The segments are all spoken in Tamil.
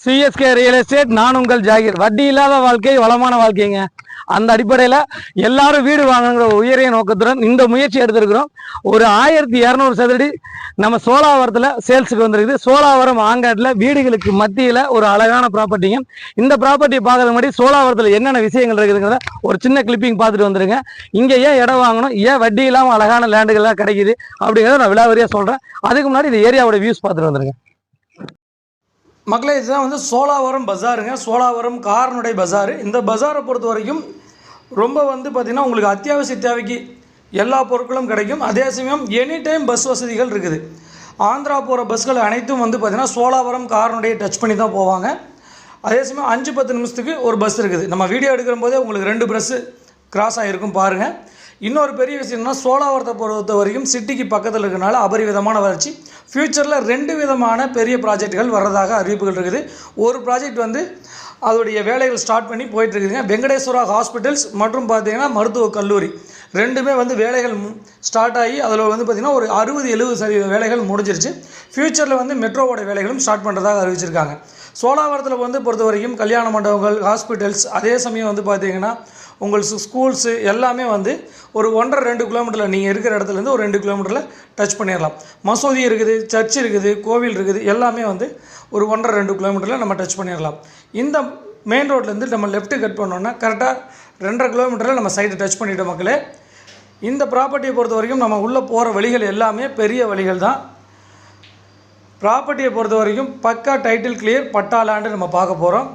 சிஎஸ்கே ரியல் எஸ்டேட் நான் உங்கள் ஜாகிர். வட்டி இல்லாத வாழ்க்கை வளமான வாழ்க்கைங்க. அந்த அடிப்படையில் எல்லாரும் வீடு வாங்கணுங்கிற உயரிய நோக்கத்துடன் இந்த முயற்சி எடுத்திருக்கிறோம். ஒரு ஆயிரத்தி இரநூறு சதுரடி நம்ம சோலாவரத்தில் சேல்ஸுக்கு வந்திருக்குது. சோலாவரம் ஆங்காட்டில் வீடுகளுக்கு மத்தியில் ஒரு அழகான ப்ராப்பர்ட்டிங்க இந்த ப்ராப்பர்ட்டியை பார்க்கறது முன்னாடி சோலாவரத்தில் என்னென்ன விஷயங்கள் இருக்குதுங்கிறத ஒரு சின்ன கிளிப்பிங் பார்த்துட்டு வந்துருங்க. இங்கே ஏன் இடம் வாங்கணும்? ஏன் வட்டி இல்லாமல் அழகான லேண்டுகள்லாம் கிடைக்குது? அப்படிங்கிறத நான் விலாவரியாக சொல்கிறேன் அதுக்கு முன்னாடி இந்த ஏரியாவோட வியூஸ் பார்த்துட்டு வந்துருங்க. மக்களே இதுதான் வந்து சோலாவரம் பஜாருங்க. சோலாவரம் காரனுடைய பஜார். இந்த பஜாரை பொறுத்த வரைக்கும் ரொம்ப வந்து பார்த்திங்கன்னா உங்களுக்கு அத்தியாவசிய தேவைக்கு எல்லா பொருட்களும் கிடைக்கும். அதே சமயம் எனி டைம் பஸ் வசதிகள் இருக்குது. ஆந்திரா போகிற பஸ்கள் அனைத்தும் வந்து பார்த்திங்கன்னா சோலாவரம் காரனுடைய டச் பண்ணி தான் போவாங்க. அதே சமயம் அஞ்சு பத்து நிமிஷத்துக்கு ஒரு பஸ் இருக்குது. நம்ம வீடியோ எடுக்கிற போதே உங்களுக்கு ரெண்டு பஸ்ஸு கிராஸ் ஆகிருக்கும் பாருங்கள் இன்னொரு பெரிய விஷயம்னா சோலாவரத்தை பொறுத்த வரைக்கும் சிட்டிக்கு பக்கத்தில் இருக்கிறனால அபரிவிதமான வளர்ச்சி. ஃப்யூச்சரில் ரெண்டு விதமான பெரிய ப்ராஜெக்ட்கள் வர்றதாக அறிவிப்புகள் இருக்குது. ஒரு ப்ராஜெக்ட் வந்து அதோடைய வேலைகள் ஸ்டார்ட் பண்ணி போயிட்டுருக்குதுங்க வெங்கடேஸ்வரா ஹாஸ்பிட்டல்ஸ் மற்றும் பார்த்தீங்கன்னா மருத்துவக் கல்லூரி. ரெண்டுமே வந்து வேலைகள் ஸ்டார்ட் ஆகி அதில் வந்து பார்த்திங்கன்னா ஒரு அறுபது எழுபது சதவீத வேலைகள் முடிஞ்சிருச்சு. ஃப்யூச்சரில் வந்து மெட்ரோவோட வேலைகளும் ஸ்டார்ட் பண்ணுறதாக அறிவிச்சிருக்காங்க. சோலாவரத்தில் வந்து பொறுத்த வரைக்கும் கல்யாண மண்டபங்கள் ஹாஸ்பிட்டல்ஸ் அதே சமயம் வந்து பார்த்திங்கன்னா உங்கள் ஸ்கூல்ஸு எல்லாமே வந்து ஒரு ஒன்றரை ரெண்டு கிலோமீட்டரில் நீங்கள் இருக்கிற இடத்துலேருந்து ஒரு ரெண்டு கிலோமீட்டரில் டச் பண்ணிடலாம். மசூதி இருக்குது சர்ச் இருக்குது கோவில் இருக்குது எல்லாமே வந்து ஒரு ஒன்றரை ரெண்டு கிலோமீட்டரில் நம்ம டச் பண்ணிடலாம். இந்த மெயின் ரோட்லேருந்து நம்ம லெஃப்ட்டு கட் பண்ணோன்னா கரெக்டாக ரெண்டரை கிலோமீட்டரில் நம்ம சைடு டச் பண்ணிவிட்டோம் மக்களே. இந்த ப்ராப்பர்ட்டியை பொறுத்த வரைக்கும் நம்ம உள்ளே போகிற வழிகள் எல்லாமே பெரிய வழிகள் தான். ப்ராப்பர்ட்டியை பொறுத்த வரைக்கும் பக்கா டைட்டில் கிளியர் பட்டா லேண்டு நம்ம பார்க்க போகிறோம்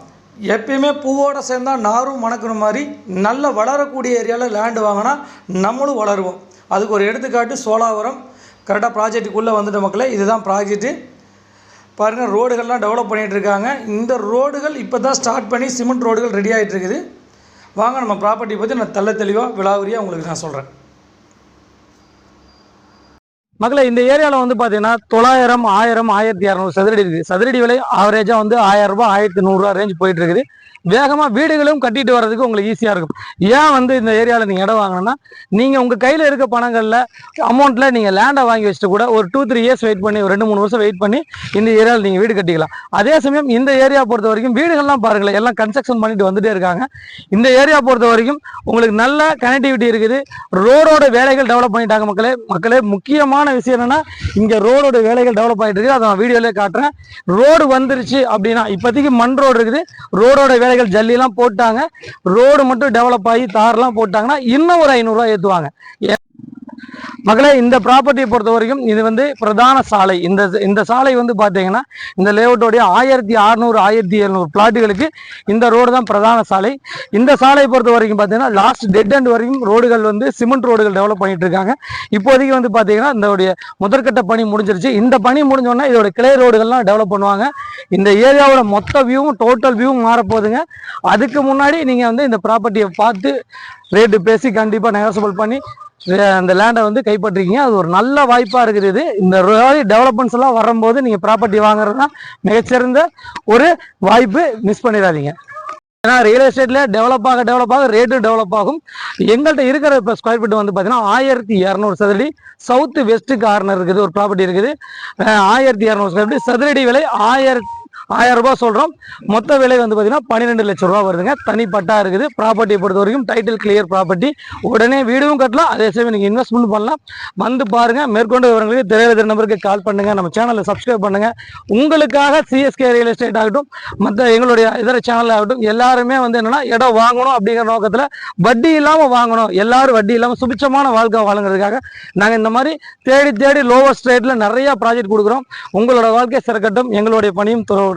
எப்பயுமே பூவோட சேர்ந்தா நாரும் மணக்கிற மாதிரி நல்ல வளரக்கூடிய ஏரியாவில் லேண்டு வாங்கினா நம்மளும் வளருவோம். அதுக்கு ஒரு எடுத்துக்காட்டு சோலாவரம் கரெக்டாக ப்ராஜெக்ட்டுக்குள்ளே வந்துட்ட மக்களே இதுதான் ப்ராஜெக்ட்டு பாருங்கள் ரோடுகள்லாம் டெவலப் பண்ணிகிட்டு இருக்காங்க. இந்த ரோடுகள் இப்போ தான் ஸ்டார்ட் பண்ணி சிமெண்ட் ரோடுகள் ரெடி ஆகிட்டு இருக்குது. வாங்க நம்ம ப்ராப்பர்ட்டி பற்றி நான் தள்ள தெளிவாக விழாவரியாக உங்களுக்கு நான் சொல்கிறேன் மக்களை இந்த ஏரியாவில் வந்து பார்த்தீங்கன்னா தொள்ளாயிரம் ஆயிரம் ஆயிரத்தி இரநூறு சதுரடி இருக்குது. சதுரடி விலை ஆவரேஜாக வந்து ஆயிரம் ரூபாய் ஆயிரத்தி நூறுரூவா ரேஞ்ச் போயிட்டு இருக்குது. வேகமாக வீடுகளும் கட்டிட்டு வர்றதுக்கு உங்களுக்கு ஈஸியாக இருக்கும். ஏன் வந்து இந்த ஏரியாவில் நீங்கள் இடம் வாங்கினோன்னா நீங்கள் உங்கள் கையில் இருக்க பணங்களில் அமௌண்ட்டில் நீங்கள் லேண்டை வாங்கி வச்சுட்டு கூட ஒரு டூ த்ரீ இயர்ஸ் வெயிட் பண்ணி ஒரு ரெண்டு மூணு வருஷம் வெயிட் பண்ணி இந்த ஏரியாவில் நீங்கள் வீடு கட்டிக்கலாம். அதே சமயம் இந்த ஏரியா பொறுத்த வரைக்கும் வீடுகள்லாம் பாருங்களேன் எல்லாம் கன்ஸ்ட்ரக்ஷன் பண்ணிட்டு வந்துட்டே இருக்காங்க. இந்த ஏரியா பொறுத்த வரைக்கும் உங்களுக்கு நல்ல கனெக்டிவிட்டி இருக்குது. ரோடோட வேலைகள் டெவலப் பண்ணிட்டாங்க மக்களே. மக்களே முக்கியமான விஷயம் என்னன்னா இங்க ரோடோட வேலைகள் டெவலப் ஆகிட்டு இருக்குது. அதை நான் வீடியோலேயே காட்டுறேன். ரோடு வந்துருச்சு அப்படின்னா இப்போதைக்கு மண் ரோடு இருக்குது. ரோடோட வேலைகள் ஜல்லிலாம் போட்டாங்க. ரோடு மட்டும் டெவலப் ஆகி தார்லாம் போட்டாங்கன்னா இன்னும் ஒரு ஐநூறுரூவா ஏற்றுவாங்க மகளே இந்த ப்ராப்பர்ட்டியை பொறுத்த வரைக்கும் இது வந்து பிரதான சாலை. இந்த இந்த சாலை வந்து பார்த்தீங்கன்னா இந்த லேஅவுட்டோடைய ஆயிரத்தி அறநூறு ஆயிரத்தி எழுநூறு பிளாட்டுகளுக்கு இந்த ரோடு தான் பிரதான சாலை. இந்த சாலையை பொறுத்த வரைக்கும் பார்த்தீங்கன்னா லாஸ்ட் டெட் அண்ட் வரைக்கும் ரோடுகள் வந்து சிமெண்ட் ரோடுகள் டெவலப் பண்ணிட்டு இருக்காங்க. இப்போதைக்கு வந்து பார்த்தீங்கன்னா இதோடைய முதற்கட்ட பணி முடிஞ்சிருச்சு. இந்த பணி முடிஞ்சோடனே இதோட கிளை ரோடுகள்லாம் டெவலப் பண்ணுவாங்க. இந்த ஏரியாவோட மொத்த வியூவும் டோட்டல் வியூவும் மாறப்போகுதுங்க. அதுக்கு முன்னாடி நீங்கள் வந்து இந்த ப்ராப்பர்ட்டியை பார்த்து ரேட்டு பேசி கண்டிப்பாக நெகசபிள் பண்ணி அந்த லேண்டை வந்து கைப்பற்றிக்கிங்க அது ஒரு நல்ல வாய்ப்பாக இருக்குது இது. இந்த டெவலப்மெண்ட்ஸ் எல்லாம் வரும்போது நீங்கள் ப்ராப்பர்ட்டி வாங்குறது தான் மிகச்சிறந்த ஒரு வாய்ப்பு மிஸ் பண்ணிடாதீங்க. ஏன்னா ரியல் எஸ்டேட்டில் டெவலப் ஆக டெவலப் ஆக ரேட்டு டெவலப் ஆகும். எங்கள்கிட்ட இருக்கிற இப்போ ஸ்கொயர் ஃபீட் வந்து பார்த்தீங்கன்னா ஆயிரத்தி இரநூறு சதுரடி சவுத்து வெஸ்ட்டு கார்னர் இருக்குது. ஒரு ப்ராப்பர்ட்டி இருக்குது. ஆயிரத்தி இரநூறு ஸ்கொயர் ஃபீட் சதுரடி விலை ஆயிரத்தி ஆயிரம் ரூபாய் சொல்கிறோம் மொத்த விலை வந்து பார்த்தீங்கன்னா பன்னிரெண்டு லட்சம் ரூபா வருதுங்க. தனி பட்டா இருக்குது. ப்ராப்பர்ட்டியை பொறுத்த வரைக்கும் டைட்டில் கிளியர் ப்ராப்பர்ட்டி உடனே வீடும் கட்டலாம். அதே சமயம் நீங்கள் இன்வெஸ்ட்மெண்ட் பண்ணலாம். வந்து பாருங்கள் மேற்கொண்டு விவரங்களுக்கு தெரியாத நம்பருக்கு கால் பண்ணுங்கள் நம்ம சேனலை சப்ஸ்கிரைப் பண்ணுங்கள் உங்களுக்காக சிஎஸ்கே ரியல் எஸ்டேட் ஆகட்டும் மற்ற எங்களுடைய இதர சேனல் ஆகட்டும் எல்லாருமே வந்து என்னென்னா இடம் வாங்கணும் அப்படிங்கிற நோக்கத்தில் வட்டி இல்லாமல் வாங்கணும். எல்லாரும் வட்டி இல்லாமல் சுபிச்சமான வாழ்க்கை வாழுங்கிறதுக்காக நாங்கள் இந்த மாதிரி தேடி தேடி லோவஸ்ட் ரேட்டில் நிறையா ப்ராஜெக்ட் கொடுக்குறோம். உங்களோட வாழ்க்கை சிறக்கட்டும். எங்களுடைய பணியும் தொடரும்